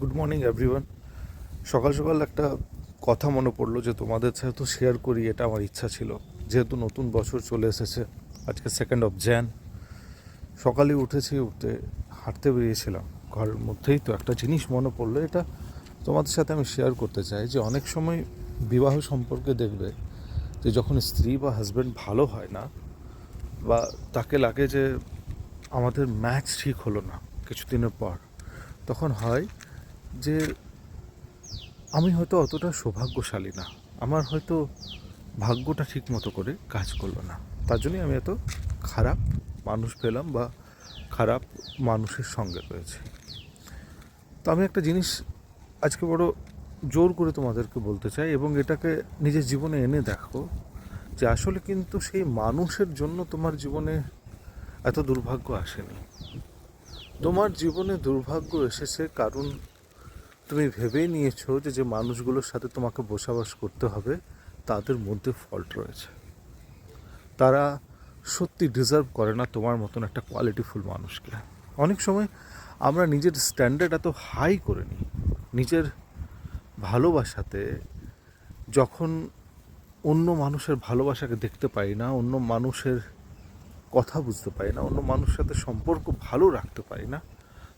Good morning everyone সকাল সকাল একটা কথা মনে পড়ল যে তোমাদের সাথে তো শেয়ার করি, এটা আমার ইচ্ছা ছিল। যেহেতু নতুন বছর চলে এসেছে, আজকে সেকেন্ড অফ জ্যান সকালে উঠেছি উঠতে হাঁটতে বেরিয়েছিলাম। ঘরের মধ্যেই তো একটা জিনিস মনে পড়ল, এটা তোমাদের সাথে আমি শেয়ার করতে চাই যে অনেক সময় বিবাহ সম্পর্কে দেখবে যে যখন স্ত্রী বা হাজব্যান্ড ভালো হয় না, বা তাকে লাগে যে আমাদের ম্যাচ ঠিক হলো না কিছুদিনের পর, তখন হয় যে আমি হয়তো অতটা সৌভাগ্যশালী না। আমার হয়তো ভাগ্যটা ঠিক মতো করে কাজ করল না। তার জন্যই আমি এত খারাপ মানুষ পেলাম বা খারাপ মানুষের সঙ্গে রয়েছে। তো আমি একটা জিনিস আজকে বড় জোর করে তোমাদেরকে বলতে চাই এবং এটাকে নিজের জীবনে এনে দেখো যে আসলে কিন্তু সেই মানুষের জন্য তোমার জীবনে এত দুর্ভাগ্য আসেনি। তোমার জীবনে দুর্ভাগ্য এসেছে কারণ তুমি ভেবেই নিয়েছো যে যে মানুষগুলোর সাথে তোমাকে বসবাস করতে হবে, তাদের মধ্যে ফল্ট রয়েছে। তারা সত্যি ডিজার্ভ করে না তোমার মতন একটা কোয়ালিটিফুল মানুষকে। অনেক সময় আমরা নিজের স্ট্যান্ডার্ড এত হাই করে নিই। নিজের ভালোবাসাতে যখন অন্য মানুষের ভালোবাসাকে দেখতে পাই না, অন্য মানুষের কথা বুঝতে পারি না, অন্য মানুষের সাথে সম্পর্ক ভালো রাখতে পারি না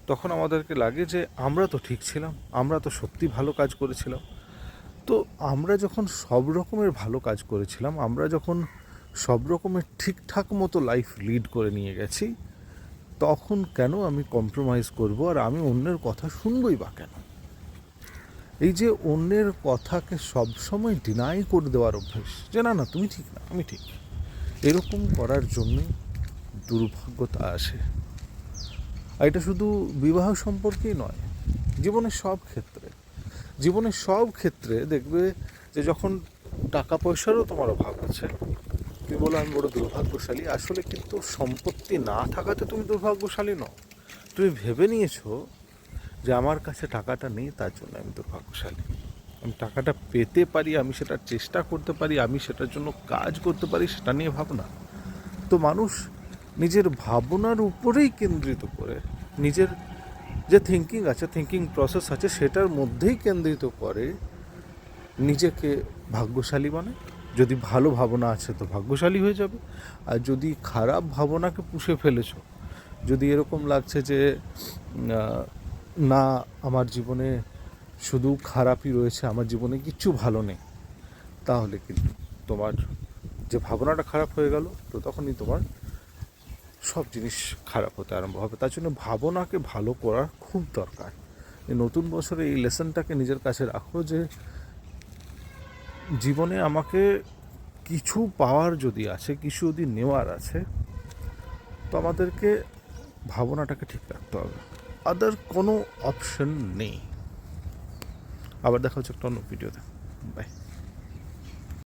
তখন আমাদেরকে লাগে যে আমরা তো ঠিক ছিলাম, আমরা তো সত্যি ভালো কাজ করেছিলাম। তো আমরা যখন সব রকমের ভালো কাজ করেছিলাম, আমরা যখন সব রকমের ঠিকঠাক মতো লাইফ লিড করে নিয়ে গেছি, তখন কেন আমি কম্প্রোমাইজ করব আর আমি অন্যের কথা শুনবই বা কেন? এই যে অন্যের কথাকে সবসময় ডিনাই করে দেওয়ার অভ্যেস, যে না না, তুমি ঠিক না, আমি ঠিক। এরকম করার জন্যই দুর্ভাগ্যতা আসে। আর এটা শুধু বিবাহ সম্পর্কেই নয়, জীবনের সব ক্ষেত্রে। জীবনের সব ক্ষেত্রে দেখবে যে যখন টাকা পয়সারও তোমার অভাব আছে, তুমি বলো আমি বড় দুর্ভাগ্যশালী, আসলে কিন্তু সম্পত্তি না থাকাতে তুমি দুর্ভাগ্যশালী নও। তুমি ভেবে নিয়েছো যে আমার কাছে টাকাটা নেই, তার জন্য আমি দুর্ভাগ্যশালী। আমি টাকাটা পেতে পারি, আমি সেটা চেষ্টা করতে পারি, আমি সেটার জন্য কাজ করতে পারি, সেটা নিয়ে ভাবনা। তো মানুষ নিজের ভাবনার উপরেই কেন্দ্রিত করে, নিজের যে থিঙ্কিং আছে থিঙ্কিং প্রসেস আছে, সেটার মধ্যেই কেন্দ্রিত করে নিজেকে ভাগ্যশালী মানে। যদি ভালো ভাবনা আছে তো ভাগ্যশালী হয়ে যাবে। আর যদি খারাপ ভাবনাকে পুষে ফেলেছো, যদি এরকম লাগছে যে না, আমার জীবনে শুধু খারাপই রয়েছে, আমার জীবনে কিচ্ছু ভালো নেই, তাহলে কিন্তু তোমার যে ভাবনাটা খারাপ হয়ে গেল, তো তখনই তোমার সব জিনিস খারাপ হতে আরম্ভ হবে। তার জন্য ভাবনাকে ভালো করা খুব দরকার। নতুন বছরে এই লেসনটাকে নিজের কাছে রাখো যে জীবনে আমাকে কিছু পাওয়ার যদি আছে, কিছু যদি নেওয়ার আছে, তো আমাদেরকে ভাবনাটাকে ঠিক রাখতে হবে। আদার কোনো অপশন নেই। আবার দেখা হচ্ছে একটা অন্য ভিডিওতে বাই